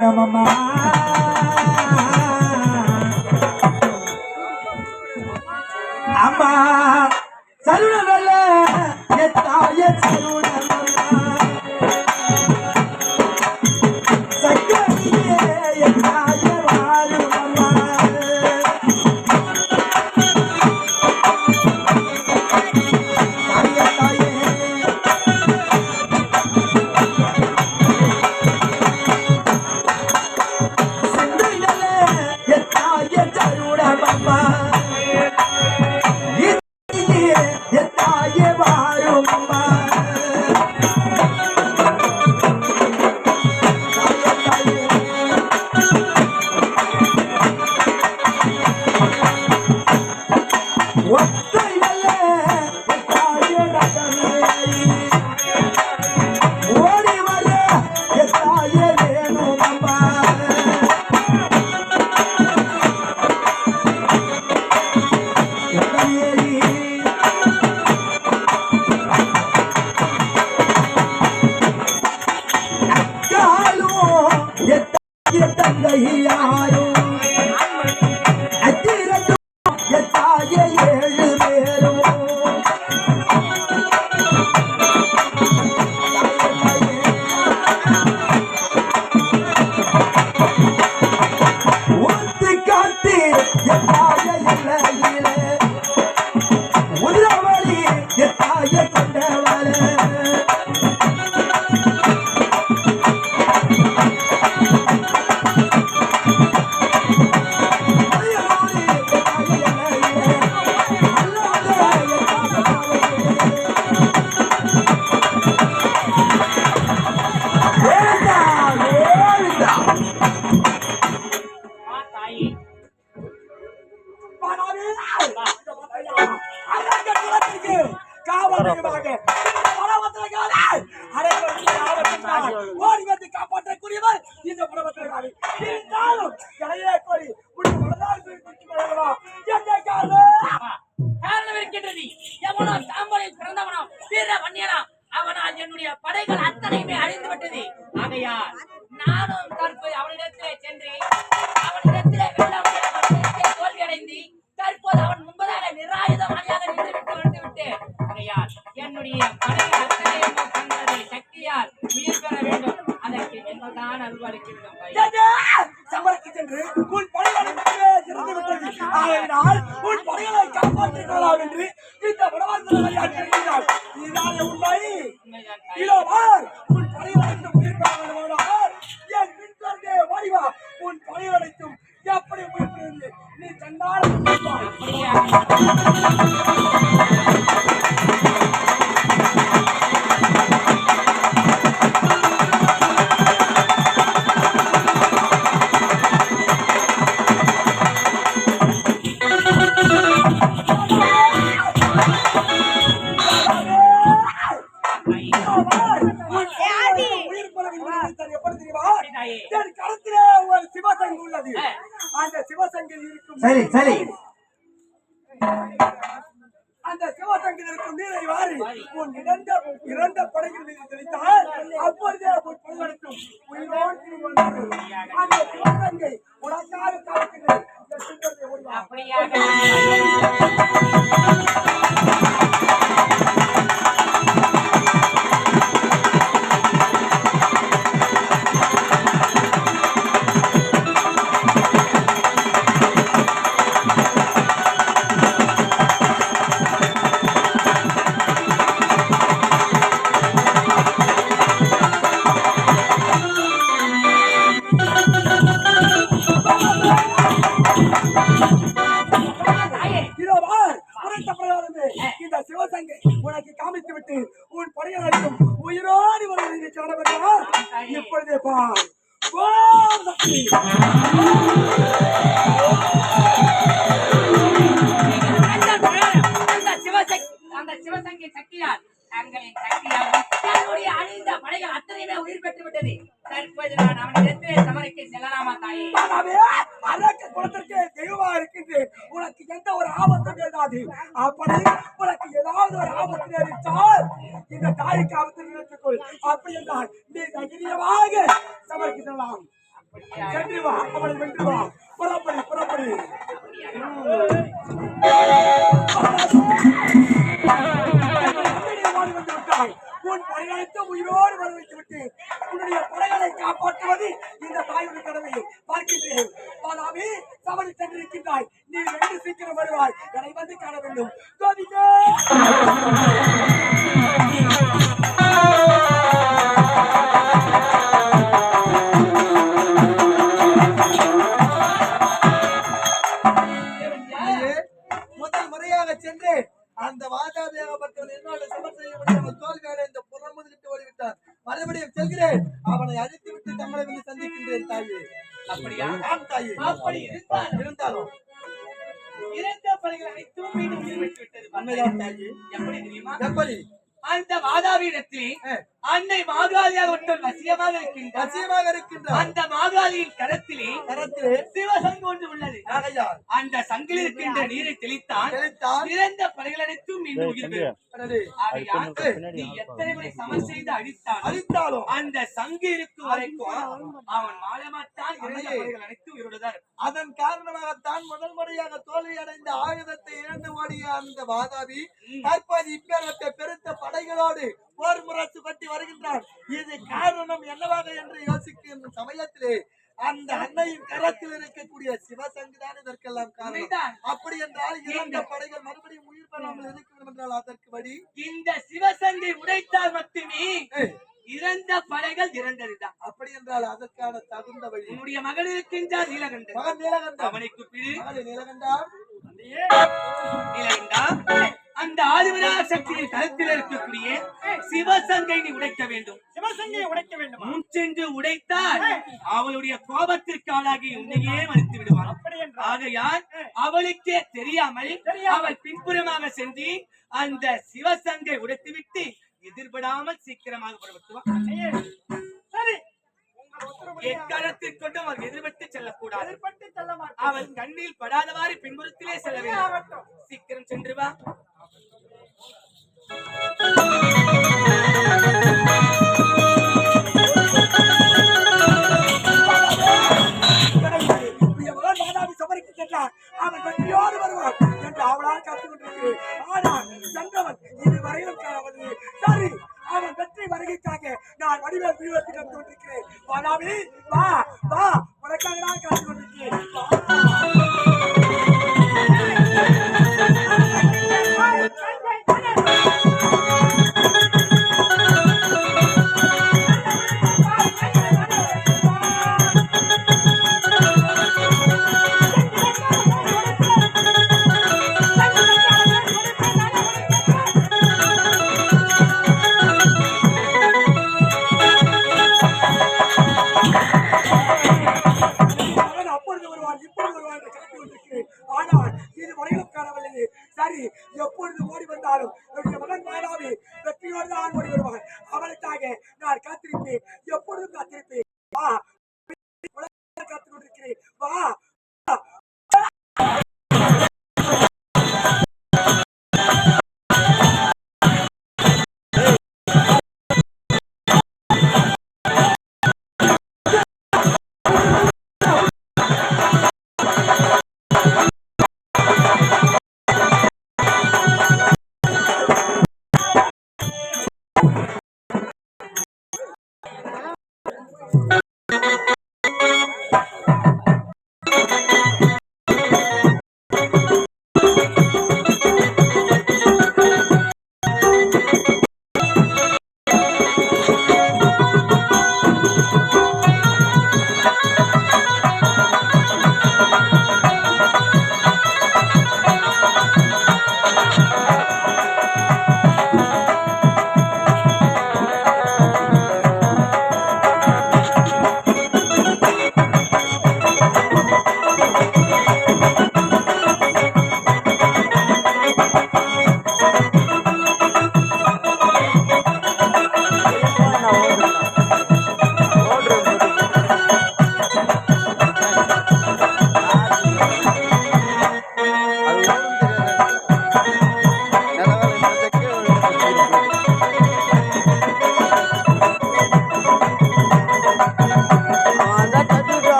அம்மா அம்மா சருணவல்ல காத்து காப்பாற்றக்கூடியவர் இந்த படவத்திற்காக இருந்தாலும் கலையே கோரி காரணம் இருக்கின்றது. எவனோ வீர அவனால் என்னுடைய படைகள் அத்தனையுமே அழிந்து விட்டது ஆகையால் நானும் தற்போது அவனிடத்திலே சென்று அவனிடத்திலே கொள்ளலாம் என்று இந்த விளையாட்டிருக்கிறார் இதுதானே உண்மை. இதோ பார் உன் படையடைத்தும் உயிர் பெற வேண்டுமானால் என் உன் படையடைத்தும் எப்படி உயிர் பெறுவது நீ தன்னால என் கருத்திலே ஒரு சிவசங்கு உள்ளது. அந்த சிவசங்கில் இருக்கும் சரி சரி. அந்த சிவசங்கில் இருக்கும் நீரை வாரி உன் இறந்த இறந்த படைகள் மீது தெளித்தால் அப்பொழுதே உன் உயிரோடு வந்து அந்த சிவசங்கை உனக்காக வா. அப்படியாக வேண்டுமா இப்பொழுதே பார். ஆகவே, அரக்க குலத்திற்கு தெய்வமா இருக்கின்றேன். உனக்கு எந்த ஒரு ஆபத்தும் நேராது அப்படி உனக்கு ஏதாவது ஒரு ஆபத்து நேரிட்டால் இந்த தாய்க்கு ஆபத்து நினைத்துக்கொள். அப்படி என்றால் நீ தைரியமாக சமர்ப்பிக்கலாம் சென்று வா அவனை வென்று வா. புறப்படி புறப்படி. உன் படைகளுக்கு உயிரோடு வர வைத்து விட்டு உன்னுடைய படைகளை காப்பாற்றுவது இந்த தாயுடைய கடமை பார்க்கின்றேன் பாலாவி சபடி சென்றிருக்கின்றாய் நீ வென்று சீக்கிரம் வருவாய் என்னை வந்து காண வேண்டும். முதல் முறையாக சென்று அந்த வாதாபியாகப்பட்டவன் என்னோட சமர் செய்ய முடியாமல் தோல்வி அடைந்த புறமுதுகிட்டு ஓடிவிட்டான் மறுபடியும் செல்கிறேன் அவனை அழித்து விட்டு தங்களை வந்து சந்திக்கின்றேன் தாயே. அப்படியா தாயே இருந்தாலும் இறந்த அனைத்தும் மீண்டும் விட்டது. எப்படி தெரியுமா? எப்படி? அந்த மாதாவிடத்திலே அன்னை மாகாளியாக ஒருத்தர் வசியமாக இருக்கின்றார் வசியமாக இருக்கின்றான். அந்த மாகாளியின் கரத்திலே கரத்திலே சிவசங்கு ஆகையால் அந்த சங்கில் இருக்கின்ற நீரை தெளித்தான் தெளித்தான் இறந்த படைகள் அனைத்தும் மீண்டும் உயிர் பெறும் பிறகு ஆகையால் நீ எத்தனை முறை சமன் செய்து அடித்தான் அழித்தாலும் அந்த சங்கு இருக்கும் வரைக்கும் அவன் மாலமாத்தான் இறந்த. படைகள் அனைத்தும் உயிரோடுதான். அதன் காரணமாகத்தான் முதல் முறையாக தோல்வி அடைந்த ஆயுதத்தை இழந்து ஓடிய அந்த வாதாபி தற்போது இப்பேரத்தை பெருத்த படைகளோடு போர் முரசு பற்றி வருகின்றான். இது காரணம் என்னவாக என்று யோசிக்கும் சமயத்திலே அந்த அன்னையின் கரத்தில் இருக்கக்கூடிய சிவசங்குதான் இதற்கெல்லாம் காரணம். அப்படி என்றால் இரண்டு படைகள் மறுபடியும் உயிர் பெறாமல் இருக்க வேண்டும் என்றால் அதற்கு வழி? இந்த சிவசங்கை உடைத்தால் மட்டுமே இறந்த படைகள் இறந்ததுதான். அப்படி என்றால் அதற்கான தகுந்த வழி? உன்னுடைய மகள் இருக்கின்றார் நீலகண்டன். மகன் நீலகண்டம் அவனை கூப்பிடு. மகளே நீலகண்டா நீலகண்டா அந்த ஆதிவரா சக்தியின் கருத்தில் இருக்கக்கூடிய சிவசங்கை நீ உடைக்க வேண்டும். சிவசங்கியை உடைக்க வேண்டும்? முன்சென்று உடைத்தால் அவளுடைய கோபத்திற்கு ஆளாகி உன்னையே மறுத்து விடுவான். அப்படி ஆகையால் அவளுக்கே தெரியாமல் அவள் பின்புறமாக சென்று அந்த சிவசங்கை உடைத்துவிட்டு எதிர்படாமல் சீக்கிரமாக புறப்பட்டுவான் எக்காலத்தில் கொண்டு அவள் எதிர்பட்டு செல்லக்கூடாது. அவள் கண்ணில் படாதவாறு பின்புறத்திலே செல்ல வேண்டும். சீக்கிரம் சென்று வா. அவன் வெற்றியோடு வருவான். என்று அவளால் காத்துக் கொண்டிருக்கிறேன் ஆனால் சென்றவன் இதுவரையிலும் அவன் உலகிற்காக நான் வடிவேல் விரிவத்தில் கொண்டிருக்கிறேன் மாதாவி வா வா உனக்காக நான் காத்துக் கொண்டிருக்கிறேன்.